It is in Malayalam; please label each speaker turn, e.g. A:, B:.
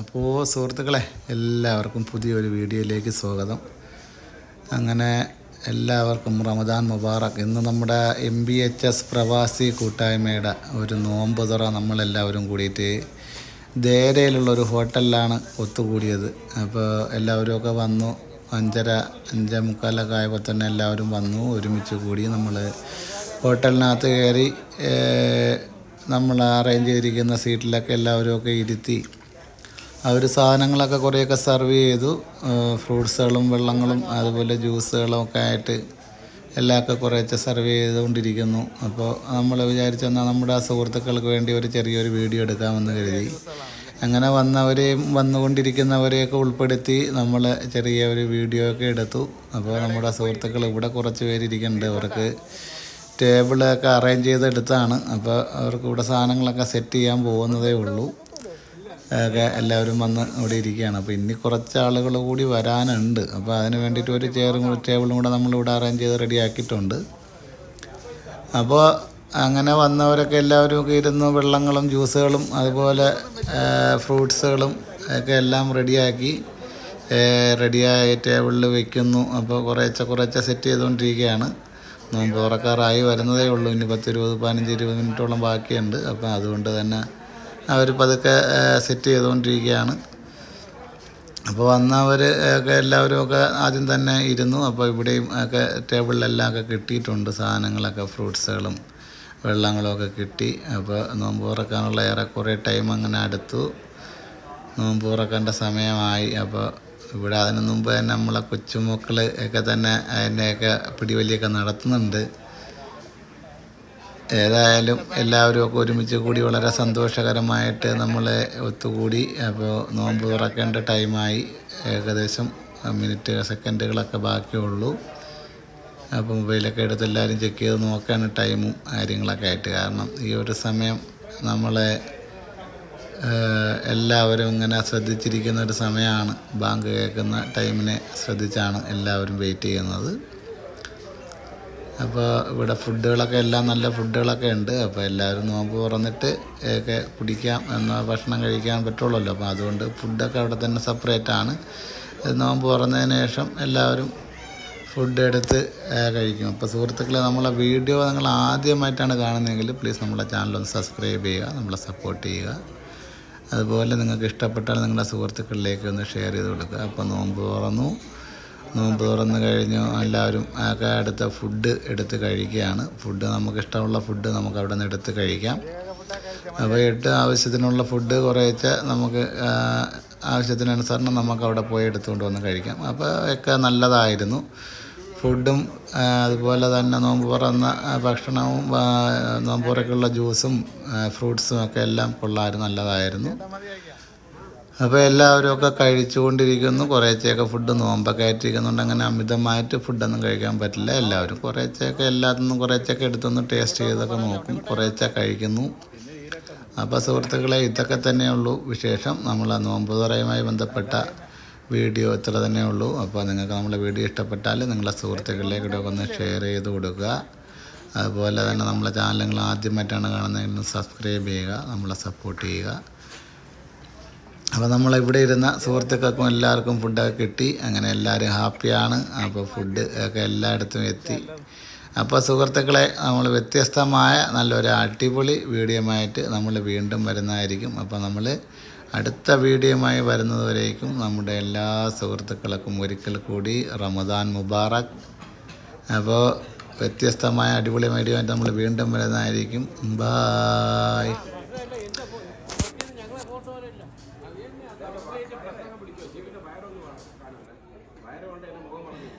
A: അപ്പോൾ സുഹൃത്തുക്കളെ എല്ലാവർക്കും പുതിയൊരു വീഡിയോയിലേക്ക് സ്വാഗതം. അങ്ങനെ എല്ലാവർക്കും റമദാൻ മുബാറക്. ഇന്ന് നമ്മുടെ എം ബി എച്ച് എസ് പ്രവാസി കൂട്ടായ്മയുടെ ഒരു നോമ്പ് തുറ നമ്മളെല്ലാവരും കൂടിയിട്ട് ദേരയിലുള്ള ഒരു ഹോട്ടലിലാണ് ഒത്തുകൂടിയത്. അപ്പോൾ എല്ലാവരും ഒക്കെ വന്നു. അഞ്ചര അഞ്ചേ മുക്കാലൊക്കെ ആയപ്പോൾ തന്നെ എല്ലാവരും വന്നു. ഒരുമിച്ച് കൂടി നമ്മൾ ഹോട്ടലിനകത്ത് കയറി നമ്മൾ അറേഞ്ച് ചെയ്തിരിക്കുന്ന സീറ്റിലൊക്കെ എല്ലാവരും ഒക്കെ ഇരുത്തി അവർ സാധനങ്ങളൊക്കെ കുറേയൊക്കെ സെർവ് ചെയ്തു. ഫ്രൂട്ട്സുകളും വെള്ളങ്ങളും അതുപോലെ ജ്യൂസുകളും ഒക്കെ ആയിട്ട് എല്ലാമൊക്കെ കുറേശ്ശെ സെർവ് ചെയ്തുകൊണ്ടിരിക്കുന്നു. അപ്പോൾ നമ്മൾ വിചാരിച്ചു വിചാരിച്ചെന്നാൽ നമ്മുടെ ആ സുഹൃത്തുക്കൾക്ക് വേണ്ടി ഒരു ചെറിയൊരു വീഡിയോ എടുക്കാമെന്ന് കരുതി. അങ്ങനെ വന്നവരെയും വന്നുകൊണ്ടിരിക്കുന്നവരെയൊക്കെ ഉൾപ്പെടുത്തി നമ്മൾ ചെറിയ ഒരു വീഡിയോ ഒക്കെ എടുത്തു. അപ്പോൾ നമ്മുടെ സുഹൃത്തുക്കൾ ഇവിടെ കുറച്ച് പേരിരിക്കുന്നുണ്ട് അവർക്ക് ടേബിളൊക്കെ അറേഞ്ച് ചെയ്തെടുത്താണ്. അപ്പോൾ അവർക്ക് ഇവിടെ സാധനങ്ങളൊക്കെ സെറ്റ് ചെയ്യാൻ പോകുന്നതേ ഉള്ളൂ. ഒക്കെ എല്ലാവരും വന്ന് ഇവിടെ ഇരിക്കുകയാണ്. അപ്പോൾ ഇനി കുറച്ച് ആളുകൾ കൂടി വരാനുണ്ട്. അപ്പോൾ അതിന് വേണ്ടിയിട്ട് ഒരു ചെയറും കൂടി ടേബിളും കൂടെ നമ്മളിവിടെ അറേഞ്ച് ചെയ്ത് റെഡി ആക്കിയിട്ടുണ്ട്. അപ്പോൾ അങ്ങനെ വന്നവരൊക്കെ എല്ലാവരും ഒക്കെ ഇരുന്ന് വെള്ളങ്ങളും ജ്യൂസുകളും അതുപോലെ ഫ്രൂട്ട്സുകളും ഒക്കെ എല്ലാം റെഡിയാക്കി റെഡിയായി ടേബിളിൽ വെക്കുന്നു. അപ്പോൾ കുറേശ്ശെ കുറേശ്ശെ സെറ്റ് ചെയ്തുകൊണ്ടിരിക്കുകയാണ്. നോമ്പ് തുറക്കാറായി വരുന്നതേ ഉള്ളൂ. ഇനി പത്തിരുപത് പതിനഞ്ച് ഇരുപത് മിനിറ്റോളം ബാക്കിയുണ്ട്. അപ്പോൾ അതുകൊണ്ട് തന്നെ അവർ പതുക്കെ സെറ്റ് ചെയ്തുകൊണ്ടിരിക്കുകയാണ്. അപ്പോൾ വന്നവർ ഒക്കെ എല്ലാവരും ഒക്കെ ആദ്യം തന്നെ ഇരുന്നു. അപ്പോൾ ഇവിടെയും ഒക്കെ ടേബിളിലെല്ലാം ഒക്കെ കിട്ടിയിട്ടുണ്ട് സാധനങ്ങളൊക്കെ ഫ്രൂട്ട്സുകളും വെള്ളങ്ങളും ഒക്കെ കിട്ടി. അപ്പോൾ നോമ്പ് തുറക്കാനുള്ള ഏറെക്കുറെ ടൈം അങ്ങനെ അടുത്തു. നോമ്പ് തുറക്കേണ്ട സമയമായി. അപ്പോൾ ഇവിടെ അതിനു മുമ്പ് തന്നെ നമ്മളെ കൊച്ചുമക്കൾ ഒക്കെ തന്നെ അതിന്റെയൊക്കെ പിടിവലിയൊക്കെ നടത്തുന്നുണ്ട്. ഏതായാലും എല്ലാവരും ഒക്കെ ഒരുമിച്ച് കൂടി വളരെ സന്തോഷകരമായിട്ട് നമ്മൾ ഒത്തുകൂടി. അപ്പോൾ നോമ്പ് തുറക്കേണ്ട ടൈമായി ഏകദേശം മിനിറ്റ് സെക്കൻഡുകളൊക്കെ ബാക്കിയുള്ളൂ. അപ്പോൾ മൊബൈലൊക്കെ എടുത്ത് എല്ലാവരും ചെക്ക് ചെയ്ത് നോക്കാണ് ടൈമും കാര്യങ്ങളൊക്കെ ആയിട്ട്. കാരണം ഈ ഒരു സമയം നമ്മളെ എല്ലാവരും ഇങ്ങനെ ശ്രദ്ധിച്ചിരിക്കുന്ന ഒരു സമയമാണ്. ബാങ്ക് കേൾക്കുന്ന ടൈമിനെ ശ്രദ്ധിച്ചാണ് എല്ലാവരും വെയിറ്റ് ചെയ്യുന്നത്. അപ്പോൾ ഇവിടെ ഫുഡുകളൊക്കെ എല്ലാം നല്ല ഫുഡുകളൊക്കെ ഉണ്ട്. അപ്പോൾ എല്ലാവരും നോമ്പ് തുറന്നിട്ട് ഒക്കെ കുടിക്കാം എന്ന ഭക്ഷണം കഴിക്കാൻ പറ്റുള്ളല്ലോ. അപ്പോൾ അതുകൊണ്ട് ഫുഡൊക്കെ അവിടെ തന്നെ സെപ്പറേറ്റ് ആണ്. നോമ്പ് തുറന്നതിന് ശേഷം എല്ലാവരും ഫുഡ് എടുത്ത് കഴിക്കും. അപ്പോൾ സുഹൃത്തുക്കളെ നമ്മളെ വീഡിയോ നിങ്ങൾ ആദ്യമായിട്ടാണ് കാണുന്നതെങ്കിൽ പ്ലീസ് നമ്മളെ ഒന്ന് സബ്സ്ക്രൈബ് ചെയ്യുക നമ്മളെ സപ്പോർട്ട് ചെയ്യുക. അതുപോലെ നിങ്ങൾക്ക് ഇഷ്ടപ്പെട്ടാൽ നിങ്ങളുടെ സുഹൃത്തുക്കളിലേക്ക് ഒന്ന് ഷെയർ ചെയ്ത് കൊടുക്കുക. അപ്പോൾ നോമ്പ് തുറന്നു. നോമ്പ് തുറന്ന് കഴിഞ്ഞു എല്ലാവരും ഒക്കെ അടുത്ത ഫുഡ് എടുത്ത് കഴിക്കുകയാണ്. ഫുഡ് നമുക്ക് ഇഷ്ടമുള്ള ഫുഡ് നമുക്ക് അവിടെ നിന്ന് എടുത്ത് കഴിക്കാം. അപ്പോൾ എട്ട് ആവശ്യത്തിനുള്ള ഫുഡ് കുറേച്ച് നമുക്ക് ആവശ്യത്തിനനുസരണം നമുക്ക് അവിടെ പോയി എടുത്തുകൊണ്ട് വന്ന് കഴിക്കാം. അപ്പോൾ ഒക്കെ നല്ലതായിരുന്നു. ഫുഡും അതുപോലെ തന്നെ നോമ്പ് തുറന്ന ഭക്ഷണവും നോമ്പ് തുറക്കുള്ള ജ്യൂസും ഫ്രൂട്ട്സും ഒക്കെ എല്ലാം കൊള്ളായിരുന്നു നല്ലതായിരുന്നു. അപ്പോൾ എല്ലാവരും ഒക്കെ കഴിച്ചുകൊണ്ടിരിക്കുന്നു. കുറേശ്ശെയൊക്കെ ഫുഡ് നോമ്പൊക്കെ ആയിട്ടിരിക്കുന്നുണ്ട്. അങ്ങനെ അമിതമായിട്ട് ഫുഡൊന്നും കഴിക്കാൻ പറ്റില്ല. എല്ലാവരും കുറേശ്ശെയൊക്കെ എല്ലാത്തിനും കുറേശ്ശെയൊക്കെ എടുത്തൊന്ന് ടേസ്റ്റ് ചെയ്തൊക്കെ നോക്കും. കുറേശ്ശെ കഴിക്കുന്നു. അപ്പോൾ സുഹൃത്തുക്കളെ ഇതൊക്കെ തന്നെയുള്ളൂ വിശേഷം. നമ്മൾ നോമ്പ് തുറയുമായി ബന്ധപ്പെട്ട വീഡിയോ ഇത്ര തന്നെ ഉള്ളൂ അപ്പോൾ നിങ്ങൾക്ക് നമ്മളെ വീഡിയോ ഇഷ്ടപ്പെട്ടാൽ നിങ്ങളുടെ സുഹൃത്തുക്കളിലേക്ക് കൂടെ ഒന്ന് ഷെയർ ചെയ്ത് കൊടുക്കുക. അതുപോലെ തന്നെ നമ്മളെ നിങ്ങൾ ആദ്യമായിട്ടാണ് കാണുന്നതെങ്കിൽ സബ്സ്ക്രൈബ് ചെയ്യുക. നമ്മളെ സപ്പോർട്ട് ചെയ്യുക. അപ്പോൾ നമ്മൾ ഇവിടെ ഇരുന്ന സുഹൃത്തുക്കൾക്കും എല്ലാവർക്കും ഫുഡൊക്കെ കിട്ടി. അങ്ങനെ എല്ലാവരും ഹാപ്പിയാണ് അപ്പോൾ ഫുഡ് ഒക്കെ എല്ലായിടത്തും എത്തി. അപ്പോൾ സുഹൃത്തുക്കളെ നമ്മൾ വ്യത്യസ്തമായ നല്ലൊരു അടിപൊളി വീഡിയോമായിട്ട് നമ്മൾ വീണ്ടും വരുന്നതായിരിക്കും. അപ്പോൾ നമ്മൾ അടുത്ത വീഡിയോയുമായി വരുന്നതുവരേക്കും നമ്മുടെ എല്ലാ സുഹൃത്തുക്കൾക്കും ഒരിക്കൽ കൂടി റമദാൻ മുബാറക്. അപ്പോൾ വ്യത്യസ്തമായ അടിപൊളി വീഡിയോ ആയിട്ട് നമ്മൾ വീണ്ടും വരുന്നതായിരിക്കും. ബായ് വയറുകൊണ്ട് മുഖം പറഞ്ഞു